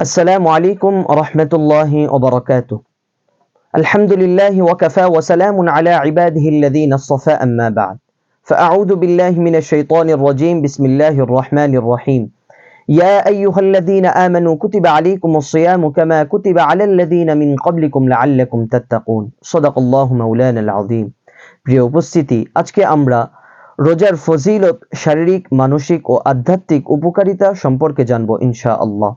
السلام عليكم ورحمة الله وبركاته الحمد لله وكفى وسلام على عباده الذين اصطفى أما بعد فأعوذ بالله من الشيطان الرجيم بسم الله الرحمن الرحيم يا أيها الذين آمنوا كتب عليكم الصيام كما كتب على الذين من قبلكم لعلكم تتقون صدق الله مولانا العظيم প্রিয় উপস্থিতি আজকে আমরা রোজার ফজিলত শারীরিক মানসিক ও আধ্যাত্মিক উপকারিতা সম্পর্কে জানবো ইনশা আল্লাহ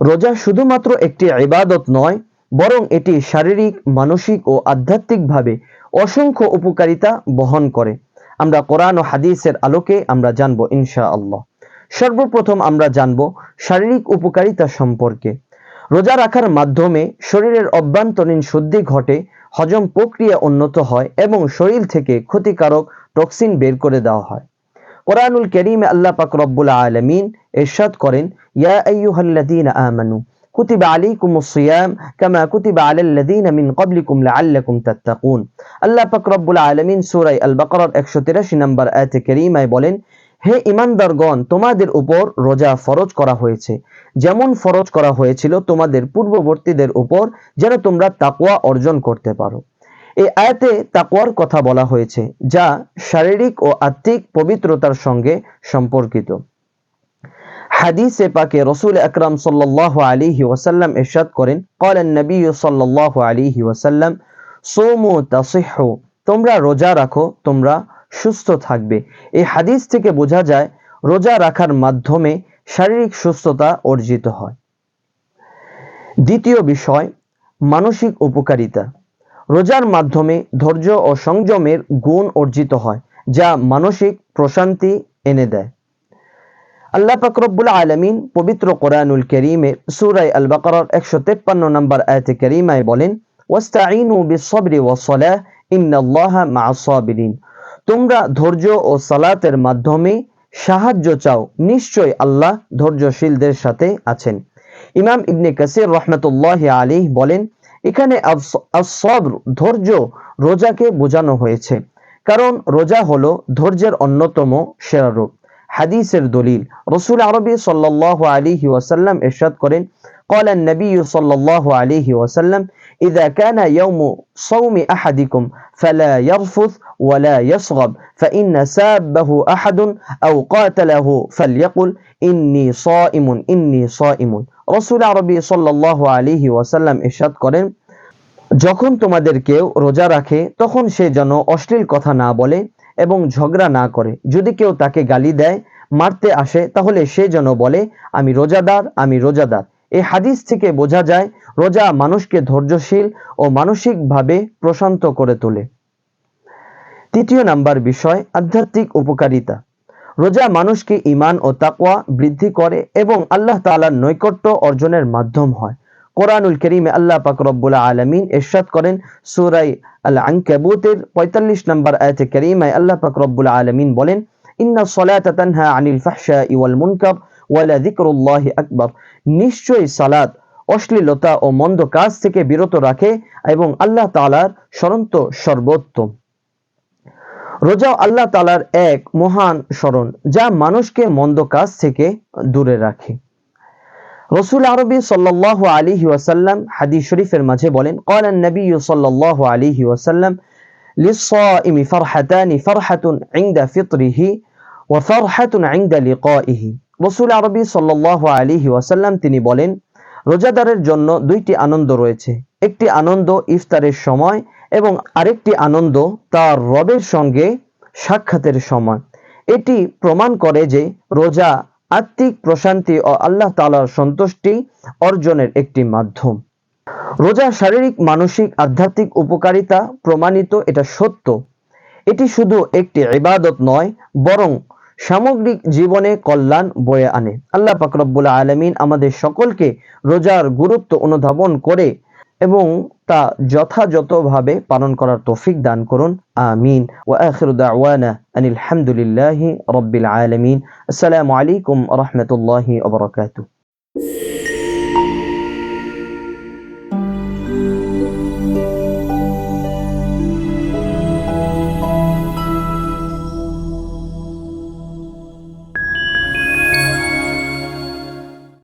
রোজা শুধুমাত্র একটি ইবাদত নয়, বরং এটি শারীরিক, মানসিক ও আধ্যাত্মিকভাবে অসংখ্য উপকারিতা বহন করে। আমরা কোরআন ও হাদিসের আলোকে আমরা জানব ইনশা আল্লাহ সর্বপ্রথম আমরা জানব শারীরিক উপকারিতা সম্পর্কে। রোজা রাখার মাধ্যমে শরীরের অভ্যন্তরীণ শুদ্ধি ঘটে, হজম প্রক্রিয়া উন্নত হয় এবং শরীর থেকে ক্ষতিকারক টক্সিন বের করে দেওয়া হয়। কোরআনুল করিমে আল্লাহ পাক রব্বুল আলমিন এরশাদ করেন আমানু মিন আল্লাহ পাক রব্বুল আলামিন সূরা আল বাকারার 183 নম্বর আয়াতে কারীমায় বলেন, হে ইমানদারগণ তোমাদের উপর রোজা ফরজ করা হয়েছে। যেমন ফরজ করা হয়েছিল তোমাদের পূর্ববর্তীদের উপর, যেন তোমরা তাকওয়া অর্জন করতে পারো। এই আয়াতে তাকওয়ার কথা বলা হয়েছে, যা শারীরিক ও আত্মিক পবিত্রতার সঙ্গে সম্পর্কিত। হাদিসে পাকে রসুল আকরাম সাল্লাহ আলিহি ওয়াসাল্লাম এরশাদ করেন কলেন নবী সাল্লাহ আলিহি ওয়াসাল্লাম, সোমু তাসিহ, তোমরা রোজা রাখো, তোমরা সুস্থ থাকবে। এই হাদিস থেকে বোঝা যায়, রোজা রাখার মাধ্যমে শারীরিক সুস্থতা অর্জিত হয়। দ্বিতীয় বিষয়, মানসিক উপকারিতা। রোজার মাধ্যমে ধৈর্য ও সংযমের গুণ অর্জিত হয়, যা মানসিক প্রশান্তি এনে দেয়। আল্লাহ পাকরব্বুল আলমিন পবিত্র কোরআনুল করিমে সুরাই আল বাকরার একশো তেপ্পান্ন নম্বর আয়তে করিমায় বলেন ওয়াস্তাইনু বিসবরি ওয়াসলাহ ইন্নাল্লাহা মা'আস সাবিরিন। তোমরা ধৈর্য ও সালাতের মাধ্যমে সাহায্য চাও। নিশ্চয় আল্লাহ ধৈর্যশীলদের সাথে আছেন। ইমাম ইবনে কাসির রহমতুল্লাহ আলী বলেন এখানে সবর ধৈর্য, রোজাকে বোঝানো হয়েছে। কারণ রোজা হলো ধৈর্যের অন্যতম সেরা রূপ। হাদিসের দলিল। রসুল আরবি সাল্লাহ আলী ওয়াসাল্লাম এরশাদ করেন قال النبي صلى الله عليه وسلم إذا كان يوم صوم أحدكم فلا يرفث ولا يصغب فإن سابه أحد أو قاتله فليقل إني صائم إني صائم রসুল আরবি সাল্লাহ আলিহি ওয়াসাল্লাম ইরশাদ করেন যখন তোমাদের কেউ রোজা রাখে তখন সে যেন অশ্লীল কথা না বলে এবং ঝগড়া না করে যদি কেউ তাকে গালি দেয় মারতে আসে তাহলে সে যেন বলে আমি রোজাদার আমি রোজাদার এই হাদিস থেকে বোঝা যায়, রোজা মানুষকে ধৈর্যশীল ও মানসিকভাবে প্রশান্ত করে তোলে। তৃতীয় নাম্বার বিষয়, আধ্যাত্মিক উপকারিতা। রোজা মানুষকে ইমান ও তাকওয়া বৃদ্ধি করে এবং আল্লাহ তালার নৈকট্য অর্জনের মাধ্যম হয়। কোরআনুল করিমে আল্লাহ পাক রব্বুল আলমিন এরশাদ করেন, সুরাই আল আনকাবুতের পঁয়তাল্লিশ নম্বর আয়াতে করিমায় আল্লাহ পাক রব্বুল আলমিন বলেন, ইন্না সলাতা তানহা আনিল ফাহশা ইওয়াল মুনকার। ওয়ালা যিকরুল্লাহি আকবার নিশ্চয়ই সালাত অশ্লীলতা ও মন্দ কাজ থেকে বিরত রাখে এবং আল্লাহ তালার স্মরন্ত সর্বোত্তম রোজা আল্লাহ তালার এক মহান স্মরণ যা মানুষকে মন্দ কাজ থেকে দূরে রাখে রসুল আরবি সাল্লাহ আলিহি ওয়াসাল্লাম হাদিস শরীফের মাঝে বলেন قال النبي صلى الله عليه وسلم للصائم فرحتان فرحة عند فطره وفرحة عند لقائه রসুল আরবি সাল্লাহ আলিহি ওয়াসাল্লাম তিনি বলেন, রোজাদারের জন্য দুইটি আনন্দ রয়েছে। একটি আনন্দ ইফতারের সময় এবং আরেকটি আনন্দ তার রবের সঙ্গে সাক্ষাতের সময়। এটি প্রমাণ করে যে রোজা আত্মিক প্রশান্তি ও আল্লাহ তালার সন্তুষ্টি অর্জনের একটি মাধ্যম। রোজা শারীরিক, মানসিক, আধ্যাত্মিক উপকারিতা প্রমাণিত, এটা সত্য। এটি শুধু একটি ইবাদত নয়, বরং সামগ্রিক জীবনে কল্যাণ বয়ে আনে। আল্লাহ পাকরব্বুল আলমিন আমাদের সকলকে রোজার গুরুত্ব অনুধাবন করে এবং তা যথাযথভাবে পালন করার তৌফিক দান করুন। আমিন। ও আখরুদ্দাওয়ানা দাওয়ানা আনিল রাব্বিল আলামিন। আসসালামু আলাইকুম রহমতুল্লাহ ওবরাকাতু